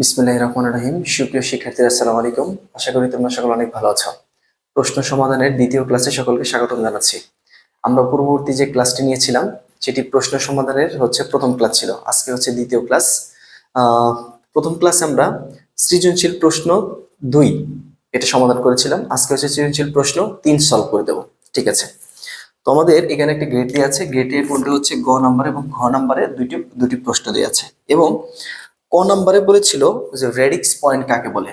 বিসমিল্লাহ রহমান রহিম। সুপ্রিয় শিক্ষার্থীরা, আসসালামু আলাইকুম। আশা করি তোমরা সকল অনেক ভালো আছো। প্রশ্ন সমাধানের দ্বিতীয় ক্লাসে সকলকে স্বাগতম জানাচ্ছি। আমরা পূর্ববর্তী যে ক্লাসটি নিয়েছিলাম, সেটি প্রশ্ন সমাধানের হচ্ছে প্রথম ক্লাস ছিল। আজকে হচ্ছে দ্বিতীয় ক্লাস। প্রথম ক্লাসে আমরা সৃজনশীল প্রশ্ন দুই এটা সমাধান করেছিলাম। আজকে হচ্ছে সৃজনশীল প্রশ্ন তিন সলভ করে দেবো। ঠিক আছে? তো আমাদের এখানে একটা গ্রেড দিয়ে আছে। গ্রেডের মধ্যে হচ্ছে গ নাম্বার এবং ঘ নাম্বারে দুইটি, দুটি প্রশ্ন দিয়ে আছে। এবং ক নাম্বারে বলেছিল যে রেডিক্স পয়েন্ট কাকে বলে?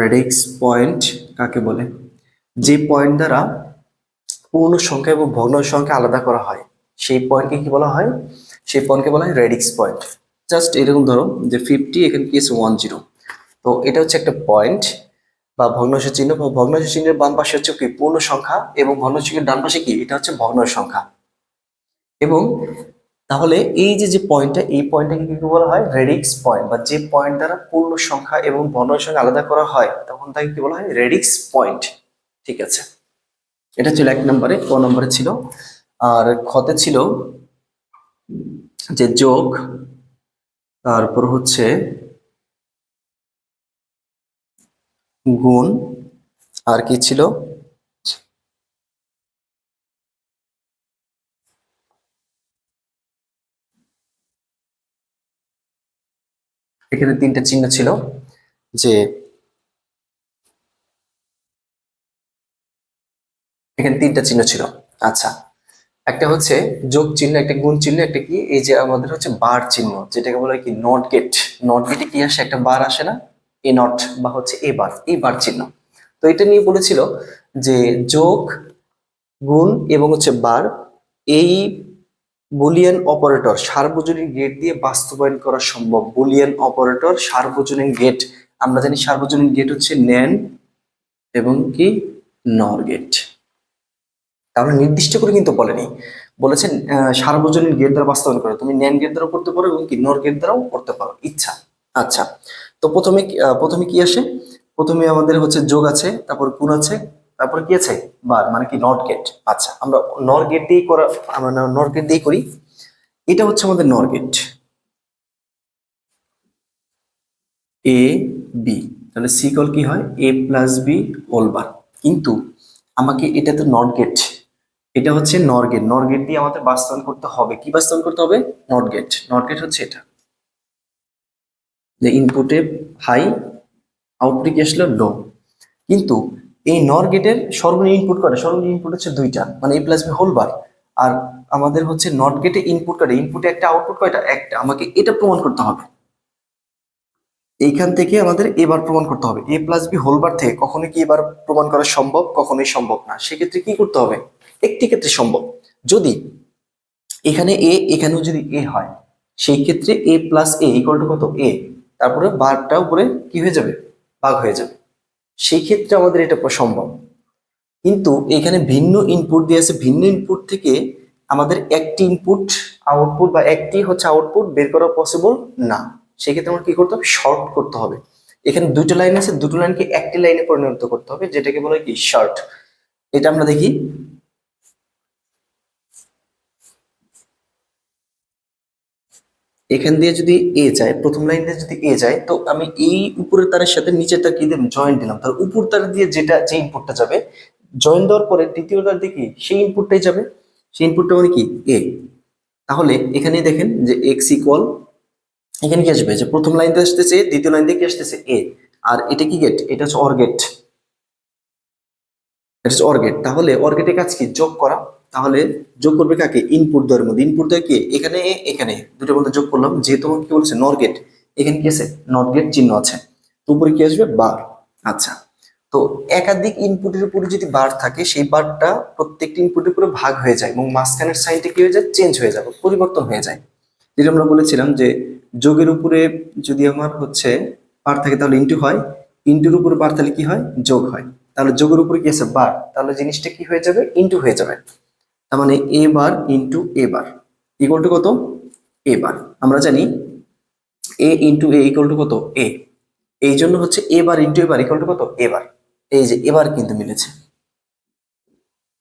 রেডিক্স পয়েন্ট কাকে বলে? যে পয়েন্ট দ্বারা পূর্ণ সংখ্যা এবং ভগ্ন সংখ্যা আলাদা করা হয়, সেই পয়েন্টকে কি বলা হয়? সেই পয়েন্টকে বলা হয় রেডিক্স পয়েন্ট। জাস্ট এরকম ধরো যে ফিফটি এখানে কি আছে? ওয়ান জিরো তো এটা হচ্ছে একটা পয়েন্ট বা ভগ্নাংশ চিহ্ন। বা ভগ্নাংশ চিহ্নের বাম পাশে হচ্ছে কি? পূর্ণ সংখ্যা এবং ভগ্নাংশ চিহ্নের ডান পাশে কি? এটা হচ্ছে ভগ্ন সংখ্যা। এবং তাহলে এই যে যে পয়েন্টটা এই পয়েন্টটাকে কি বলা হয়? রেডিক্স পয়েন্ট বা যে পয়েন্ট দ্বারা পূর্ণ সংখ্যা এবং ভগ্ন সংখ্যা আলাদা করা হয়, তখন তাকে কি বলা হয়? রেডিক্স পয়েন্ট ঠিক আছে? এটা ছিল এক নম্বরে, ক নম্বরে ছিল। আর খতে ছিল যে যোগ, তারপর হচ্ছে গুণ, আর কি ছিল? এখানে তিনটা চিহ্ন ছিল যে এখানে তিনটা চিহ্ন ছিল। আচ্ছা একটা হচ্ছে যোগ চিহ্ন, একটা গুণ চিহ্ন, একটা কি? এই যে আমাদের হচ্ছে বার চিহ্ন, যেটাকে বলা হয় কি নট গেট নট গেটে কি আসে? একটা বার আসে না? এ নট বা হচ্ছে এ বার এই বার চিহ্ন। তো এটা নিয়ে বলেছিল যে যোগ, গুণ এবং হচ্ছে বার, এই বুলিয়ান অপারেটর, সার্বজনীন গেট দিয়ে বাস্তবায়ন করা সম্ভব। বুলিয়ান অপারেটর, সার্বজনীন গেট আমরা জানি সার্বজনীন গেট হচ্ছে ন্যান এবং কি? নর গেট তাহলে নির্দিষ্ট করে কিন্তু বলেনি। বলেছেন সার্বজনীন গেট দ্বারা বাস্তবায়ন করে। তুমি ন্যান গেট দ্বারাও করতে পারো এবং কি নর গেট দ্বারাও করতে পারো। ইচ্ছা। আচ্ছা। তো প্রথমে প্রথমে কি আসে? প্রথমে আমাদের হচ্ছে যোগ আছে, তারপর গুণ আছে তারপর কি আছে বার মানে কি নট গেট আচ্ছা আমরা নর গেট করা, আমরা নর গেট করি। এটা হচ্ছে আমাদের নর গেট এ বি তাহলে সিকল কি হয়? A plus B whole bar কিন্তু আমাকে এটা তো নট গেট এটা হচ্ছে নর গেট নর গেট দিয়ে আমাদের বাস্তবায়ন করতে হবে। কি বাস্তবায়ন করতে হবে? নট গেট নট গেট হচ্ছে এটা। যে ইনপুটে হাই আউটপুটে কি আসলো লো কিন্তু এই নর গেটের সর্বনিম্ন ইনপুট করে সর্বনিম্ন ইনপুট হচ্ছে দুইটা মানে A plus B whole bar আর আমাদের হচ্ছে নট গেটে ইনপুট করে ইনপুটে একটা আউটপুট কয়টা একটা। আমাকে এটা প্রমাণ করতে হবে। এইখান থেকে আমাদের এবার প্রমাণ করতে হবে। A plus B whole bar থেকে কখনো কি এবার প্রমাণ করা সম্ভব? কখনোই সম্ভব না। সেক্ষেত্রে কি করতে হবে? একটি ক্ষেত্রে সম্ভব। যদি এখানে এ এখানেও যদি এ হয়, সেই ক্ষেত্রে A plus A equal to কত? এ তারপরে বারটা উপরে কি হয়ে যাবে? ভাগ হয়ে যাবে। সেই ক্ষেত্রে আমাদের এটা সম্ভব। কিন্তু এখানে ভিন্ন ইনপুট দিয়ে আছে, ভিন্ন ইনপুট থেকে আমাদের একটি ইনপুট আউটপুট বা একটি হচ্ছে আউটপুট বের করা পসিবল না। সেক্ষেত্রে আমাদের কি করতে হবে? শর্ট করতে হবে। এখানে দুটো লাইন আছে, দুটো লাইনকে একটি লাইনে পরিণত করতে হবে, যেটাকে বলা হয় কি? শর্ট এটা আমরা দেখি। এখান দিয়ে যদি এ যায়, প্রথম লাইন দিয়ে যদি এ যায়, তো আমি এই উপরের তারের সাথে তার কি দিলাম? জয়েন্ট দিলাম। তার উপর তার দিয়ে যেটা, যে ইনপুটটা যাবে জয়েন দেওয়ার পরে দ্বিতীয় তার দিয়ে কি? সেই ইনপুটটাই যাবে। সেই ইনপুটটা মানে কি? এ তাহলে এখানে দেখেন যে এক্স ইকুয়াল এখানে কি আসবে? যে প্রথম লাইন দিয়ে আসতেছে, দ্বিতীয় লাইন দিয়ে কি আসতেছে? এ আর এটা কি গেট এটা হচ্ছে অর গেট এটা হচ্ছে অর গেট তাহলে অর গেটের কাজ কি? যোগ করা। তাহলে যোগ করবে কাকে? ইনপুট দেওয়ার মধ্যে ইনপুট দেওয়া কে? এখানে এখানে। দুটো মধ্যে যোগ করলাম। যেহেতু কি বলছে? নর গেট এখানে কি আছে? নট গেট চিহ্ন আছে। তো উপরে কি আসবে? বার আচ্ছা। তো একাধিক ইনপুটের উপরে যদি বার থাকে, সেই বারটা প্রত্যেকটি ইনপুটের উপরে ভাগ হয়ে যায় এবং মাঝখানের সাইনটা কি হয়ে যায়? চেঞ্জ হয়ে যাবে পরিবর্তন হয়ে যায়। যেটা আমরা বলেছিলাম যে যোগের উপরে যদি আমার হচ্ছে বার থাকে, তাহলে ইন্টু হয়। ইন্টুর উপরে বার তাহলে কি হয়? যোগ হয়। তাহলে যোগের উপরে কি আছে? বার তাহলে জিনিসটা কি হয়ে যাবে? ইন্টু হয়ে যাবে। তার মানে A bar into A bar equal to কত? A bar. আমরা জানি A into A equal to কত? এ এই জন্য হচ্ছে A bar into A bar equal to কত? A bar. এই যে এবার কিন্তু মিলেছে।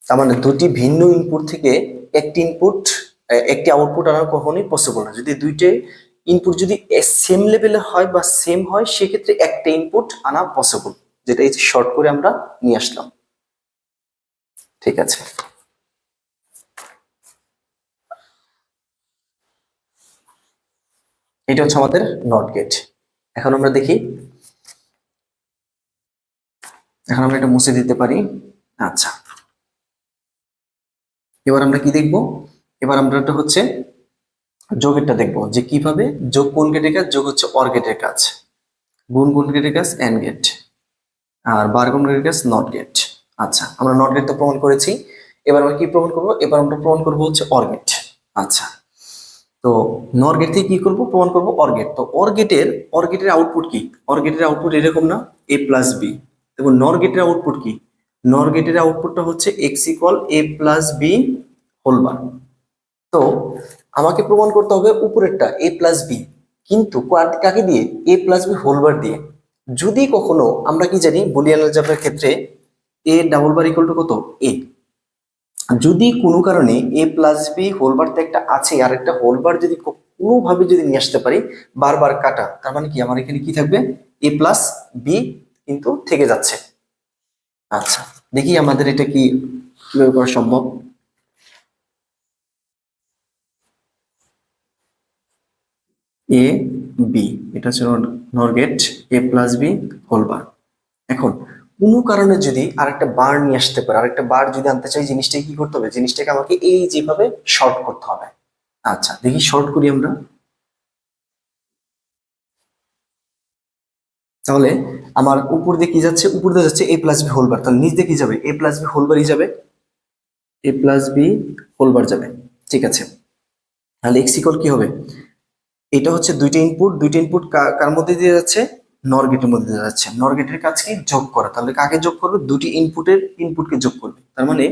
তার মানে দুটি ভিন্ন ইনপুট থেকে একটি ইনপুট একটি আউটপুট আনা কখনোই পসিবল না। যদি দুইটাই ইনপুট যদি সেম লেভেলের হয় বা সেম হয়, সেক্ষেত্রে একটা ইনপুট আনা পসিবল যেটা এই শর্ট করে আমরা নিয়ে আসলাম। ঠিক আছে। এটা হচ্ছে আমাদের নট গেট এখন আমরা দেখি। এখন আমরা এটা মুছে দিতে পারি। আচ্ছা। এবার আমরা কি দেখব? এবার আমরা একটা হচ্ছে যোগেরটা দেখব যে কীভাবে যোগ কোন গেটের কাজ, যোগ হচ্ছে অর গেটের কাজ। গুণ কোন গেটের কাজ এন্ড গেট আর বার কোন গেটের কাজ নট গেট আচ্ছা আমরা নট গেট তো প্রমাণ করেছি। এবার আমরা কি প্রমাণ করব? এবার আমরা প্রমাণ করব হচ্ছে অর গেট আচ্ছা। তো নর গেট থেকে কি করব? প্রমাণ করব অর গেট তো অর গেটের অর গেটের আউটপুট কি? অর গেটের আউটপুট এরকম না এ প্লাস বি দেখুন নর গেটের আউটপুট কি? নর গেটের আউটপুটটা হচ্ছে X equal A plus B whole bar তো আমাকে প্রমাণ করতে হবে উপরেরটা এ প্লাস বি কিন্তু কাকে দিয়ে? এ প্লাস বি হোলবার দিয়ে। যদি কখনো আমরা কি জানি বুলিয়ান ক্ষেত্রে A double bar equal to কত? এ যদি কোনো কারণে এ প্লাস বি হোলবার তো একটা আছে, আর একটা হোলবার যদি কোনোভাবে যদি নিয়ে আসতে পারি, বারবার কাটা, তার মানে কি? আমার এখানে কি থাকবে? এ প্লাস বি কিন্তু থেকে যাচ্ছে। আচ্ছা দেখি আমাদের এটা কি কীভাবে করা সম্ভব। এ বি এটা হচ্ছে NOR gate A plus B whole bar এখন কোনো কারণে যদি আরেকটা বার নিয়ে আসতে পারে, আরেকটা বার যদি আনতে চাই জিনিসটাকে কি করতে হবে? জিনিসটাকে আমাকে এই যেভাবে শর্ট করতে হবে। আচ্ছা দেখি শর্ট করি আমরা। তাহলে আমার উপর দিয়ে কি যাচ্ছে? উপর দিয়ে যাচ্ছে এ প্লাস বি হোলবার তাহলে নিচ দিয়ে কি যাবে? এ প্লাস বি হোলবারই যাবে। এ প্লাস বি হোলবার যাবে। ঠিক আছে। তাহলে এক্স ইকুয়াল কি হবে? এটা হচ্ছে দুইটা ইনপুট দুইটা ইনপুট কার মধ্যে দিয়ে যাচ্ছে? নর গেটের মধ্যে যাচ্ছে। নর গেটের কাজ কি? যোগ করা। তাহলে কাকে যোগ করবে? দুটি ইনপুটের ইনপুটকে যোগ করবে। তার মানে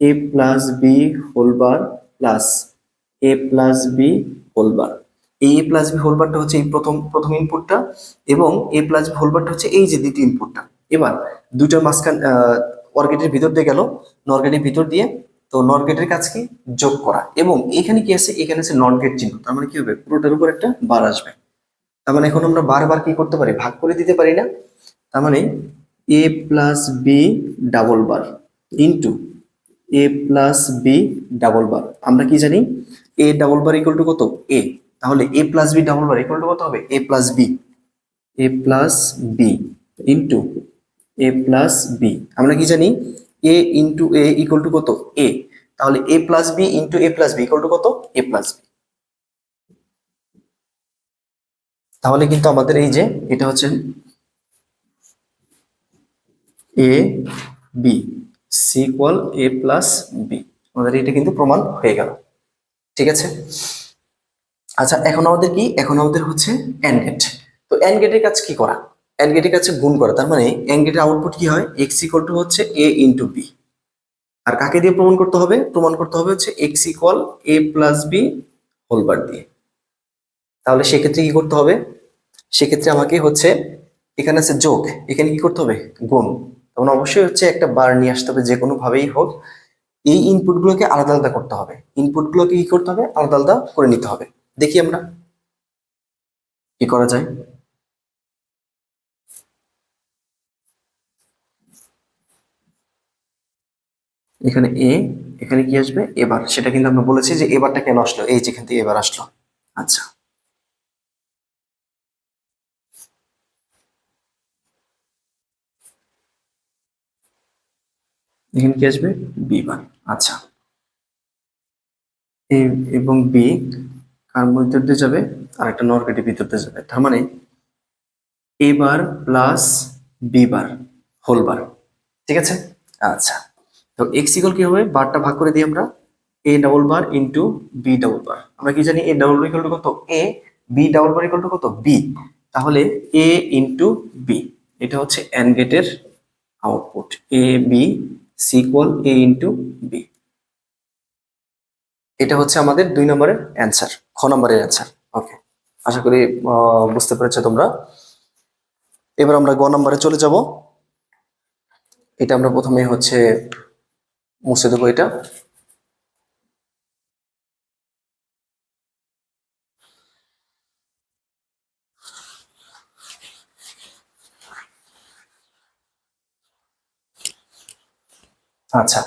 A plus B whole bar plus A plus B whole bar এই এ প্লাস বি হোলবারটা হচ্ছে এই প্রথম প্রথম ইনপুটটা এবং এ প্লাস বি হোলবারটা হচ্ছে এই যে দ্বিতীয় ইনপুটটা এবার দুইটার মাঝখান অর্গেটের ভিতর দিয়ে গেল। নরগেটের ভিতর দিয়ে তো নট গেটের কাজ কি? যোগ করা। এবং এখানে কি আছে? এখানে আছে নট গেট চিহ্ন। তার মানে কি হবে? পুরোটার উপর একটা বার আসবে। তার মানে এখন আমরা বারবার কি করতে পারি? ভাগ করে দিতে পারি না? তার মানে A plus B double bar into A plus B double bar আমরা কি জানি? A double bar equal to কত? এ তাহলে A plus B double bar equal to কত হবে? A plus B A plus B into A plus B আমরা কি জানি? A into A equal to কত? এ তাহলে A plus B into A plus B equal to কত? A plus B তাহলে কিন্তু আমাদের এই যে, এটা হচ্ছে A B C equal A plus B আমাদের এটা কিন্তু প্রমাণ হয়ে গেল। ঠিক আছে? আচ্ছা এখন আমাদের কি? এখন আমাদের হচ্ছে এন্ড গেট তো এন্ড গেটের কাজ কি করা? এন্ড গেটের কাছে গুণ করা। তার মানে এন্ড গেটের আউটপুট কি হয়? এক্স ইকুয়াল টু হচ্ছে এ ইন্টু বি আর কাকে দিয়ে প্রমাণ করতে হবে? প্রমাণ করতে হবে হচ্ছে X equal A plus B whole bar দিয়ে। তাহলে সেক্ষেত্রে কি করতে হবে? সেক্ষেত্রে আমাকে হচ্ছে এখানে আছে যোগ। এখানে কি করতে হবে? গুণ। তখন অবশ্যই হচ্ছে একটা বার নিয়ে আসতে হবে যে কোনো ভাবেই হোক। এই ইনপুটগুলোকে আলাদা আলাদা করতে হবে। ইনপুটগুলোকে কি করতে হবে? আলাদা আলাদা করে নিতে হবে। দেখি আমরা কি করা যায়। এখানে এ এখানে কি আসবে? এবার সেটা কিন্তু আমরা বলেছি যে এবারটা কেন আসলো? এই যেখান থেকে এবার আসলো। আচ্ছা। এখানে কি আসবে? বি বার আচ্ছা। এবং বি কার মধ্যে দিয়ে যাবে? আর একটা নরগেটের ভিতর দিয়ে যাবে। তার মানে A bar plus B bar whole bar ঠিক আছে? আচ্ছা। তো এক্স ইকুয়াল কি হবে? বারটা ভাগ করে দিই আমরা। A double bar into B double bar আমরা কি জানি A double bar equal to কত? A B double bar equal to কত? বি তাহলে এ ইন্টু বি এটা হচ্ছে এন্ড গেটের output A B C equal A into B. এটা হচ্ছে আমাদের দুই নম্বরের অ্যান্সার, খ নম্বরের অ্যান্সার। ওকে, আশা করি বুঝতে পেরেছ তোমরা। এবার আমরা গ নম্বরে চলে যাব। এটা আমরা প্রথমে হচ্ছে মুছে দেবো এটা। আচ্ছা।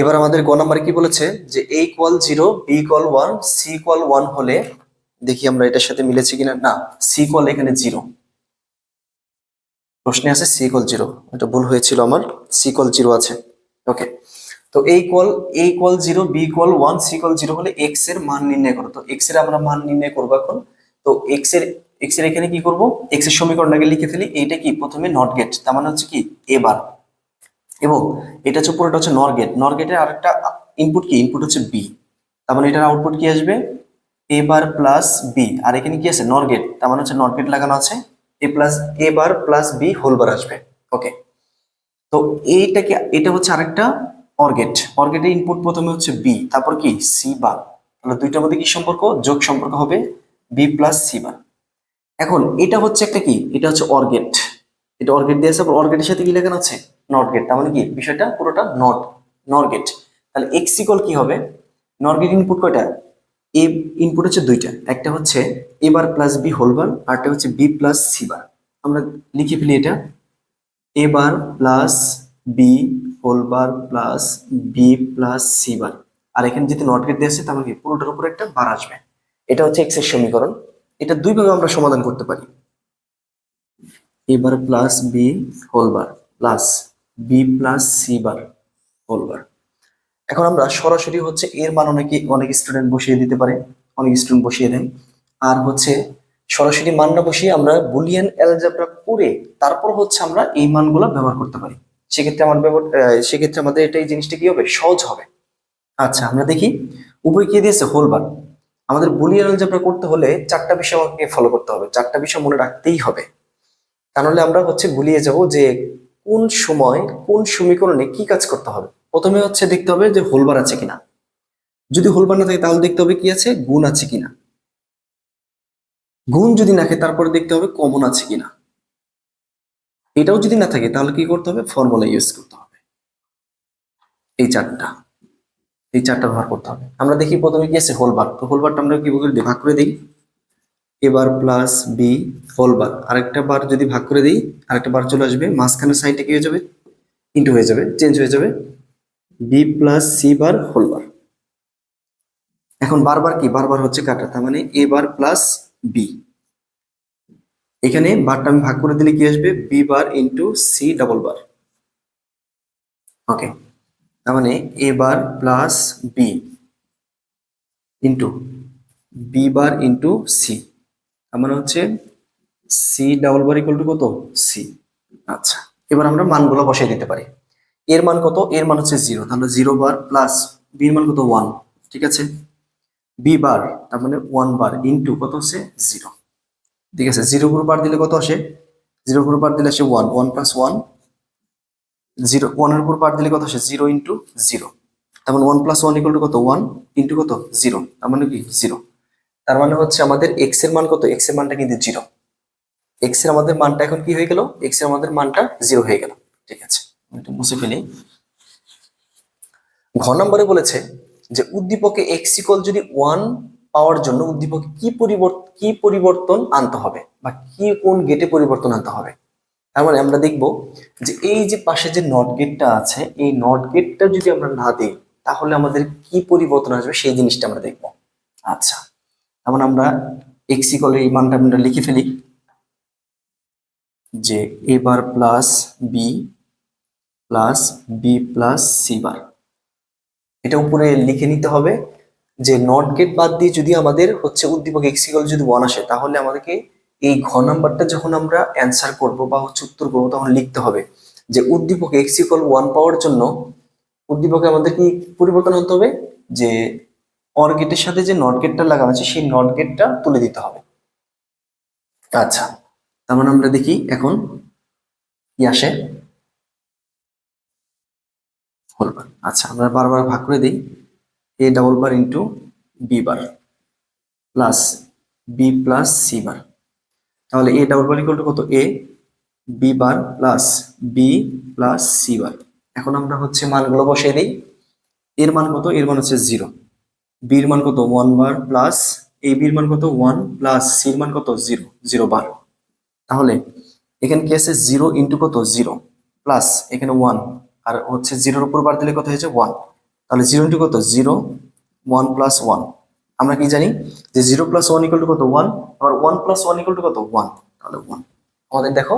এবার আমাদের গ নাম্বারে কি বলেছে? যে A equal zero B equal one C equal one হলে দেখি আমরা এটার সাথে মিলেছে কিনা? না সি ইকুয়াল এখানে জিরো প্রশ্নে আছে সি ইকুয়াল জিরো এটা ভুল হয়েছিল আমার। সি ইকুয়াল জিরো আছে। ওকে তো A equal A equal zero B equal one C equal zero হলে এক্সের মান নির্ণয় করো। তো এক্সের আমরা মান নির্ণয় করব এখন। তো এক্সের এক্সের এখানে কি করব? এক্সের সমীকরণটাকে লিখে ফেলি। এইটা কি? প্রথমে নট গেট তার মানে হচ্ছে কি? এবার এবং এটা হচ্ছে পুরোটা হচ্ছে নর গেট নর গেটের আরেকটা ইনপুট কি? ইনপুট হচ্ছে বি তার মানে এটার আউটপুট কি আসবে? এ বার প্লাস বি আর এখানে কি আছে? নর গেট তার মানে হচ্ছে নট গেট লাগানো আছে। A plus A bar plus B whole bar আসবে। ওকে তো এইটাকে এটা হচ্ছে আরেকটা অর্গেট অর্গেটের ইনপুট প্রথমে হচ্ছে বি তারপর কি? সি বার তাহলে দুইটার মধ্যে কি সম্পর্ক? যোগ সম্পর্ক হবে বি প্লাস সি বার এখন এটা হচ্ছে একটা কি? এটা হচ্ছে অর্গেট এটা অর্গেট দিয়ে আছে অর্গেটের সাথে কি লাগানো আছে? নট গেট তার মানে কি? বিষয়টা পুরোটা নট নর গেট তাহলে এক্স ইকল কি হবে? নর গেট ইনপুট কয়টা? এ ইনপুট হচ্ছে দুইটা। একটা হচ্ছে A bar plus B whole bar আরটা হচ্ছে বি প্লাস সি বার আমরা লিখে ফেলি এটা। A bar plus B whole bar plus B plus C bar আর এখানে যদি নট গেট দিয়ে আসে তাহলে কি? পুরোটার উপর একটা বার আসবে। এটা হচ্ছে এক্সের সমীকরণ। এটা দুইভাবে আমরা সমাধান করতে পারি। A bar plus B whole bar plus B plus C bar whole bar এখন আমরা সরাসরি হচ্ছে এর মান অনেকে, অনেক স্টুডেন্ট বসিয়ে দিতে পারে, অনেক স্টুডেন্ট বসিয়ে দেয়। আর হচ্ছে সরাসরি মান না বসিয়ে আমরা বুলিয়ান অ্যালজেব্রা করে তারপর হচ্ছে আমরা এই মানগুলো ব্যবহার করতে পারি। সেক্ষেত্রে আমার ব্যবহার সেক্ষেত্রে আমাদের এটা, এই জিনিসটা কি হবে? সহজ হবে। আচ্ছা আমরা দেখি। উপরে কি দিয়েছে? হোল বার আমাদের বুলিয়ান অ্যালজেব্রা করতে হলে চারটা বিষয় আমাকে ফলো করতে হবে। চারটা বিষয় মনে রাখতেই হবে। তা নাহলে আমরা হচ্ছে গুলিয়ে যাব যে কোন সময়, কোন সমীকরণে কি কাজ করতে হবে? প্রথমে হচ্ছে দেখতে হবে যে হোলবার আছে কিনা। যদি হোলবার না থাকে তাহলে দেখতে হবে কি আছে? গুণ আছে কিনা। গুণ যদি না থাকে তারপরে দেখতে হবে কমন আছে কিনা। এটাও যদি না থাকে তাহলে কি করতে হবে? ফর্মুলা ইউজ করতে হবে। এই চারটা। এই চারটা ব্যবহার করতে হবে। আমরা দেখি প্রথমে কি আছে? হোলবার তো হোলবারটা আমরা কি ভাগ করে দিই এবার প্লাস বি হোল বার আরেকটা বার যদি ভাগ করে দিই, আরেকটা বার চলে আসবে মাঝখানে সাইডে কি হয়ে যাবে? ইন্টু হয়ে যাবে চেঞ্জ হয়ে যাবে। B plus C bar whole bar এখন বারবার কি? বারবার হচ্ছে কাটা, তার মানে এ বার প্লাস বি এখানে বারটা আমি ভাগ করে দিলে কি আসবে? B bar into C double bar okay তার মানে A bar plus B into B bar into C তার মানে হচ্ছে C double bar equal to কত? সি আচ্ছা এবার আমরা মানগুলো বসাই দিতে পারি। এর মান কত? এর মান হচ্ছে জিরো তাহলে জিরো বার প্লাস বির মান কত? ওয়ান ঠিক আছে? বি বার তার মানে ওয়ান বার ইন্টু কত হচ্ছে জিরো ঠিক আছে জিরো উপর বার দিলে কত আসে? জিরো উপর বার দিলে আসে one one plus one zero ওয়ানের উপর বার দিলে কত আসে? জিরো ইন্টু জিরো তার মানে one plus one equal to কত? ওয়ান ইন্টু কত? জিরো তার মানে কি? জিরো তার মানে হচ্ছে আমাদের এক্সের মান কত? এক্সের মানটা কিন্তু জিরো এক্সের আমাদের মানটা এখন কি হয়ে গেল? এক্সের আমাদের মানটা জিরো হয়ে গেল। ঠিক আছে? একটু মুছে ফেলি। ঘ নম্বরে বলেছে যে উদ্দীপকে এক্স ইকল যদি ওয়ান পাওয়ার জন্য উদ্দীপকে কি পরিবর্তন কি পরিবর্তন আনতে হবে? বা কি, কোন গেটে পরিবর্তন আনতে হবে? তার মানে আমরা দেখব যে এই যে পাশে যে নট গেটটা আছে, এই নট গেটটা যদি আমরা না দিই, তাহলে আমাদের কি পরিবর্তন আসবে? সেই জিনিসটা আমরা দেখব। আচ্ছা। মানে আমরা এক্স ইকলের এই মানটা আমরা লিখে ফেলি যে A bar plus B plus B plus C bar এটা উপরে লিখে নিতে হবে যে নট গেট বাদ দিয়ে যদি আমাদের হচ্ছে উদ্দীপক এক্সিকল যদি ওয়ান আসে, তাহলে আমাদেরকে এই ঘ নাম্বারটা যখন আমরা অ্যান্সার করব বা হচ্ছে উত্তর করব, তখন লিখতে হবে যে উদ্দীপক এক্সিকল ওয়ান পাওয়ার জন্য উদ্দীপকে আমাদের কি পরিবর্তন হতে হবে? যে অর গেটের সাথে যে নট গেটটা লাগানো আছে, সেই নট গেটটা তুলে দিতে হবে। আচ্ছা তার মানে আমরা দেখি এখন কি আসে। হোল বার আচ্ছা আমরা বারবার ভাগ করে দিই। A double bar into B bar plus B plus C bar তাহলে এ ডাবল বার ইকুয়াল কত? A B bar plus B plus C bar এখন আমরা হচ্ছে মানগুলো বসিয়ে দিই। এর মান কত? এর মান হচ্ছে জিরো বির মান কত? ওয়ান বার প্লাস এ বির মান কত? ওয়ান প্লাস সির মান কত? জিরো জিরো বার তাহলে এখানে কি আছে? জিরো ইন্টু কত? জিরো প্লাস এখানে ওয়ান আর হচ্ছে জিরোর উপর বার দিলে কত হয়েছে? ওয়ান তাহলে জিরো ইন্টু কত? জিরো ওয়ান প্লাস ওয়ান আমরা কি জানি? যে zero plus one equal to কত? ওয়ান আবার one plus one equal to কত? ওয়ান তাহলে ওয়ান আমাদের দেখো,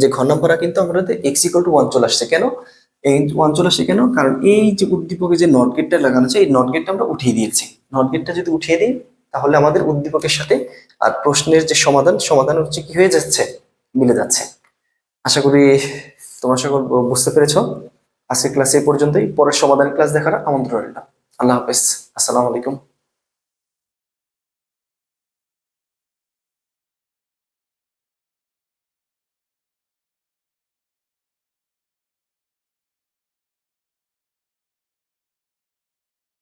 যে ঘর নম্বরটা কিন্তু আমাদের এক্স ইকুয়াল টু ওয়ান চলে আসছে। কেন? এই অঞ্চলে শেখানো কারণ এই যে উদ্দীপকে যে নট গেটটা লাগানো আছে, এই নট গেটটা আমরা উঠিয়ে দিয়েছি। নট গেটটা যদি উঠিয়ে দিই, তাহলে আমাদের উদ্দীপকের সাথে আর প্রশ্নের যে সমাধান সমাধান হচ্ছে কি হয়ে যাচ্ছে? মিলে যাচ্ছে। আশা করি তোমরা সকল বুঝতে পেরেছ। আজকের ক্লাস এই পর্যন্তই। পরের সমাধান ক্লাস দেখার আমন্ত্রণ রইল। আল্লাহ হাফেজ। আসসালামু আলাইকুম।